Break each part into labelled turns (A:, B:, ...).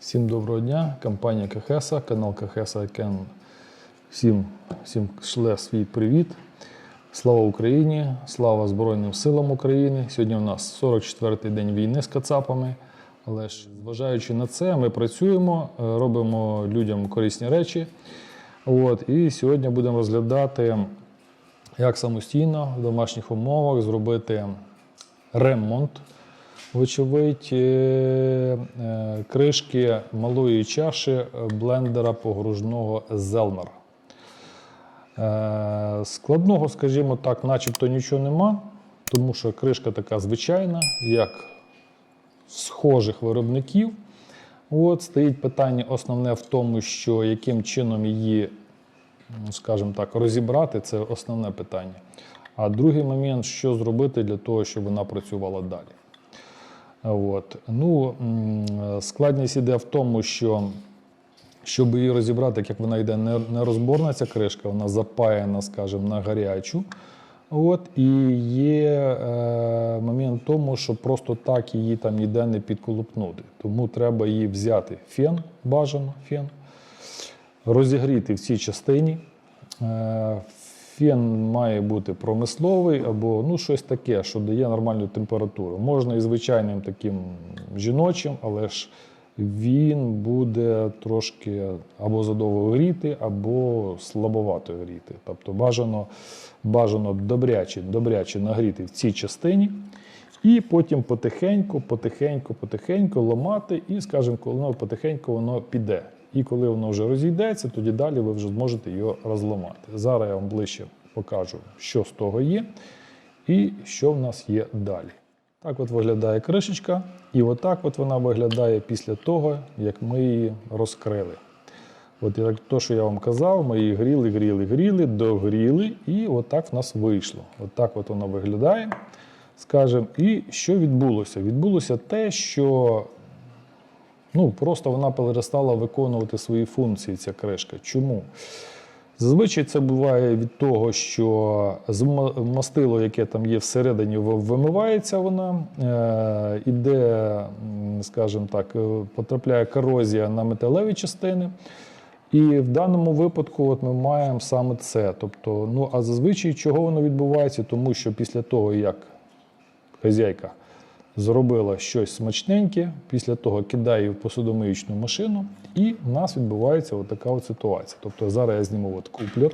A: Всім доброго дня, компанія Кахеса, канал Кахеса Кен. Всім, всім шле свій привіт. Слава Україні, слава Збройним силам України. Сьогодні у нас 44-й день війни з Кацапами. Але ж зважаючи на це, ми працюємо, е, робимо людям корисні речі. От, і сьогодні будемо розглядати, як самостійно в домашніх умовах зробити ремонт вочевидь, е, е, кришки малої чаші блендера погружного Zelmer. Е, Складного, скажімо так, начебто нічого нема, тому що кришка така звичайна, як схожих виробників. От стоїть питання основне в тому, що яким чином її, ну, скажімо так, розібрати, це основне питання. А другий момент, що зробити для того, щоб вона працювала далі. От. Ну, складність іде в тому, що щоб її розібрати, як вона йде не, не розборна ця кришка, вона запаяна, скажімо, на гарячу. От, і є е, момент в тому, що просто так її там ніде не підколупнути. Тому треба її взяти фен, бажано фен, розігріти в цій частині. Е, Фен має бути промисловий або ну, щось таке, що дає нормальну температуру. Можна і звичайним таким жіночим, але ж він буде трошки або задовго гріти, або слабовато гріти. Тобто бажано, бажано добряче, добряче нагріти в цій частині. І потім потихеньку, потихеньку, потихеньку ламати, і, скажімо, коли воно потихеньку воно піде. І коли воно вже розійдеться, тоді далі ви вже зможете його розламати. Зараз я вам ближче покажу, що з того є, і що в нас є далі. Так от виглядає кришечка, і отак от вона виглядає після того, як ми її розкрили. От як то, що я вам казав, ми її гріли, гріли, гріли, догріли, і отак в нас вийшло. Отак от вона виглядає. Скажем, і що відбулося? Відбулося те, що ну, просто вона перестала виконувати свої функції, ця кришка. Чому? Зазвичай це буває від того, що мастило, яке там є всередині, вимивається вона, е, іде, скажімо так, е, потрапляє корозія на металеві частини. І в даному випадку от ми маємо саме це. Тобто, ну а зазвичай чого воно відбувається? Тому що після того, як хазяйка зробила щось смачненьке, після того кидає її в посудомиючну машину, і в нас відбувається така от ситуація. Тобто зараз я зніму от куплер.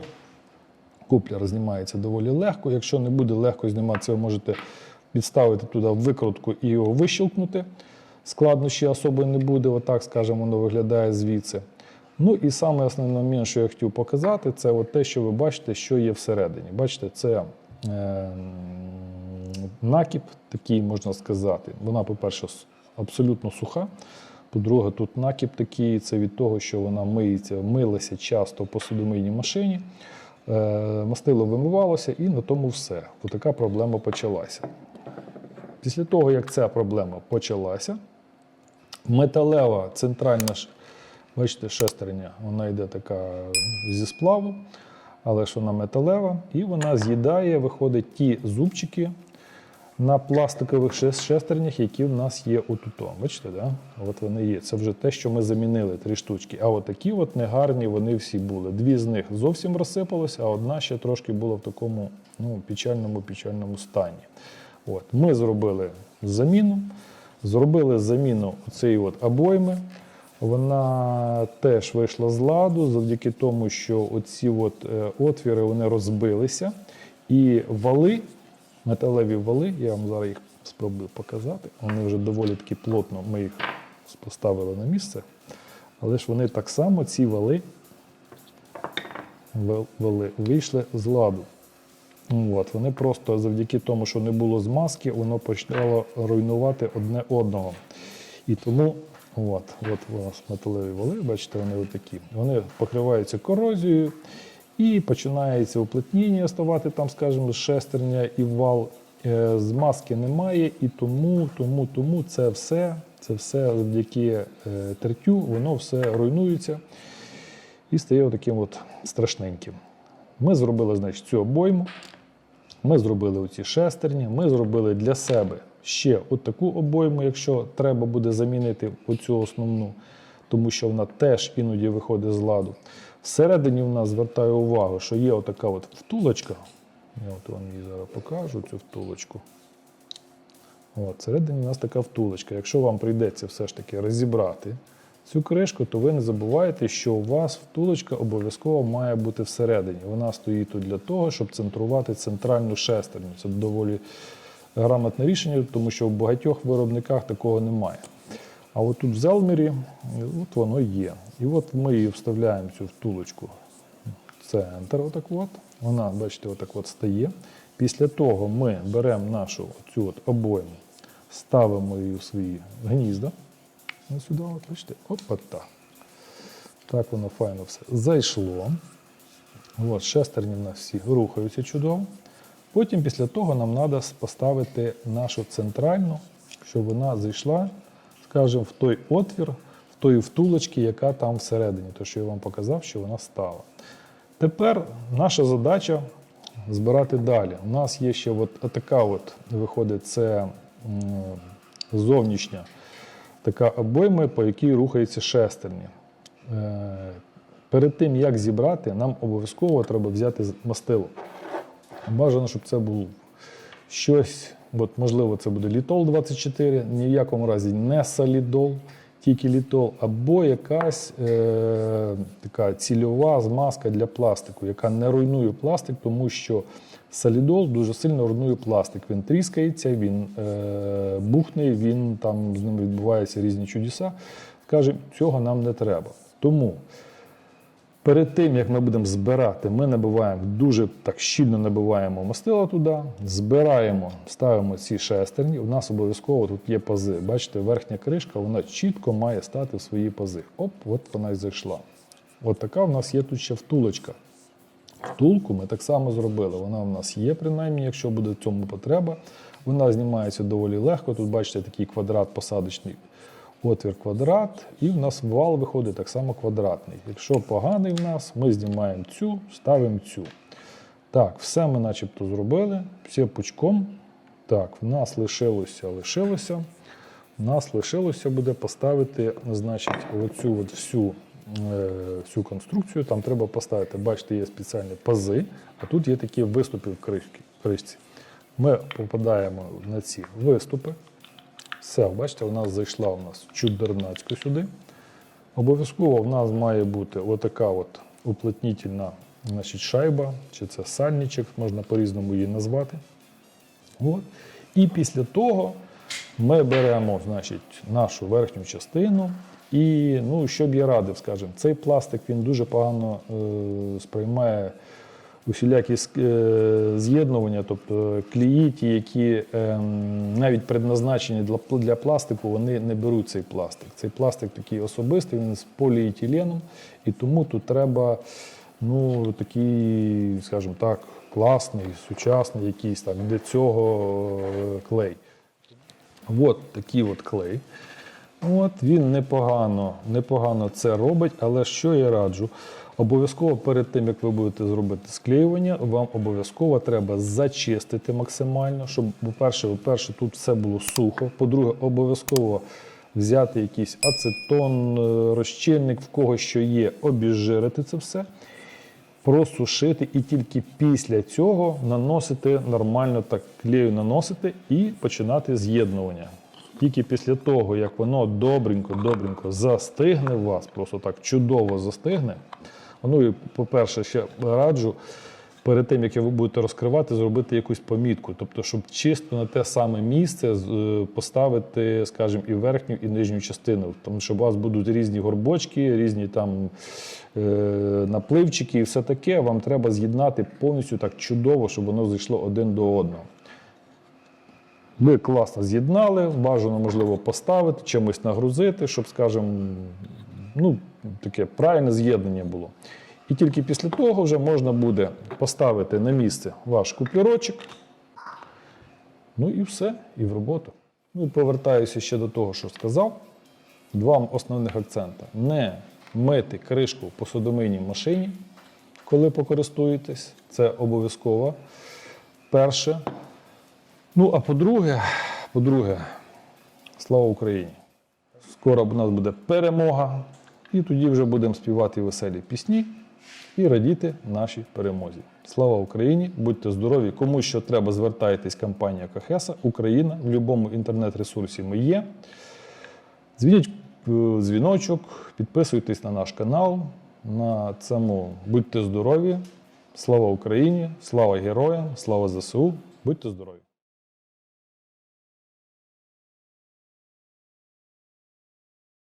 A: Куплер знімається доволі легко. Якщо не буде легко зніматися, ви можете підставити туди викрутку і його вищелкнути. Складнощі особи не буде, отак, скажімо, воно виглядає звідси. Ну і саме основний момент, що я хотів показати, це от те, що ви бачите, що є всередині. Бачите, це е, накіп, такий можна сказати. Вона, по-перше, абсолютно суха. По-друге, тут накіп такий, це від того, що вона миється, милася часто в посудомийній машині. Е, мастило вимивалося, і на тому все. Отака проблема почалася. Після того, як ця проблема почалася, металева центральна Бачите, шестерня, вона йде така зі сплаву, але ж вона металева, і вона з'їдає, виходить ті зубчики на пластикових шестернях, які в нас є отут. Бачите, да? от вони є. Це вже те, що ми замінили, три штучки. А от такі от негарні вони всі були. Дві з них зовсім розсипалися, а одна ще трошки була в такому ну, печальному печальному стані. От. Ми зробили заміну. Зробили заміну цієї от обойми. Вона теж вийшла з ладу завдяки тому, що оці от е, отвіри вони розбилися. І вали, металеві вали, я вам зараз їх спробую показати. Вони вже доволі таки плотно ми їх поставили на місце. Але ж вони так само, ці вали, вали вийшли з ладу. От, вони просто завдяки тому, що не було змазки, воно почало руйнувати одне одного. І тому от, от у нас металеві вали, бачите, вони отакі. Вони покриваються корозією і починається уплотнення ставати там, скажімо, шестерня і вал. Е, Змазки немає, і тому, тому, тому це все, це все завдяки е, тертю, воно все руйнується і стає таким от страшненьким. Ми зробили значить, цю обойму. Ми зробили оці шестерні, ми зробили для себе ще от таку обойму, якщо треба буде замінити оцю основну. тому що вона теж іноді виходить з ладу. Всередині в нас звертаю увагу, що є отака от втулочка. Я от вам її зараз покажу, цю втулочку. От, всередині у нас така втулочка. Якщо вам прийдеться все ж таки розібрати цю кришку, то ви не забувайте, що у вас втулочка обов'язково має бути всередині. Вона стоїть тут для того, щоб центрувати центральну шестерню. Це доволі грамотне рішення, тому що в багатьох виробниках такого немає. А от тут в Зелмері от воно є. І от ми її вставляємо цю втулочку в центр. Отак от. Вона, бачите, отак от стає. Після того ми беремо нашу цю от обойму, ставимо її в свої гнізда. Ось сюди, от, бачите, опа так. Так воно файно все зайшло. От, шестерні в нас всі рухаються чудово. Потім після того нам треба поставити нашу центральну, щоб вона зайшла, скажімо, в той отвір, в той втулочки, яка там всередині, то що я вам показав, що вона стала. Тепер наша задача збирати далі. У нас є ще от така от, виходить, це зовнішня така обойма, по якій рухаються шестерні. Е, Перед тим, як зібрати, нам обов'язково треба взяти мастило. Бажано, щоб це було щось, от, можливо, це буде літол 24, ні в якому разі не солідол, тільки літол, або якась е, така цільова змазка для пластику, яка не руйнує пластик, тому що солідол дуже сильно руйнує пластик. Він тріскається, він е, бухне, він там з ним відбуваються різні чудеса. Скажімо, цього нам не треба. Тому Перед тим, як ми будемо збирати, ми набиваємо дуже так щільно набиваємо мастила туди, збираємо, ставимо ці шестерні. У нас обов'язково тут є пази. Бачите, верхня кришка вона чітко має стати в свої пази. Оп, от вона і зайшла. От така в нас є тут ще втулочка. Втулку ми так само зробили. Вона в нас є, принаймні, якщо буде в цьому потреба. Вона знімається доволі легко. Тут бачите такий квадрат посадочний отвір квадрат, і в нас вал виходить так само квадратний. Якщо поганий в нас, ми знімаємо цю, ставимо цю. Так, все ми начебто зробили, все пучком. Так, в нас лишилося, лишилося. В нас лишилося буде поставити, значить, оцю от всю, е, всю конструкцію. Там треба поставити, бачите, є спеціальні пази, а тут є такі виступи в кришці. Ми попадаємо на ці виступи. Все, бачите, нас зайшла у нас чудернацько сюди. Обов'язково в нас має бути отака от уплотнітельна значить, шайба, чи це сальничок, можна по-різному її назвати. От. І після того ми беремо значить, нашу верхню частину. І, ну, що б я радив, скажімо, цей пластик він дуже погано е, сприймає усілякі е, з'єднування, тобто клеї, ті, які е, навіть предназначені для, пластику, вони не беруть цей пластик. Цей пластик такий особистий, він з поліетиленом, і тому тут треба ну, такий, скажімо так, класний, сучасний якийсь так, для цього е, клей. От такий от клей. От він непогано, непогано це робить, але що я раджу? Обов'язково перед тим, як ви будете зробити склеювання, вам обов'язково треба зачистити максимально, щоб, по-перше, по-перше, тут все було сухо. По-друге, обов'язково взяти якийсь ацетон, е, розчинник, в кого що є, обіжирити це все просушити і тільки після цього наносити нормально так клею наносити і починати з'єднування. Тільки після того, як воно добренько-добренько застигне вас, просто так чудово застигне. Ну і, по-перше, ще раджу перед тим, як ви будете розкривати, зробити якусь помітку. Тобто, щоб чисто на те саме місце е, поставити, скажімо, і верхню, і нижню частину. Тому що у вас будуть різні горбочки, різні там е, напливчики і все таке. Вам треба з'єднати повністю так чудово, щоб воно зайшло один до одного. Ми класно з'єднали, бажано, можливо, поставити, чимось нагрузити, щоб, скажімо, ну, таке правильне з'єднання було. І тільки після того вже можна буде поставити на місце ваш купірочок. Ну і все, і в роботу. Ну, і повертаюся ще до того, що сказав. Два основних акцента: не мити кришку в посудомийній машині, коли покористуєтесь. Це обов'язково. Перше. Ну, а по-друге, по-друге, слава Україні! Скоро у нас буде перемога. І тоді вже будемо співати веселі пісні і радіти нашій перемозі. Слава Україні! Будьте здорові! Кому що треба, звертайтесь, компанія Кахеса, Україна. В будь-якому інтернет-ресурсі ми є. Дзвініть е, дзвіночок, підписуйтесь на наш канал. На цьому будьте здорові! Слава Україні! Слава героям! Слава ЗСУ! Будьте здорові!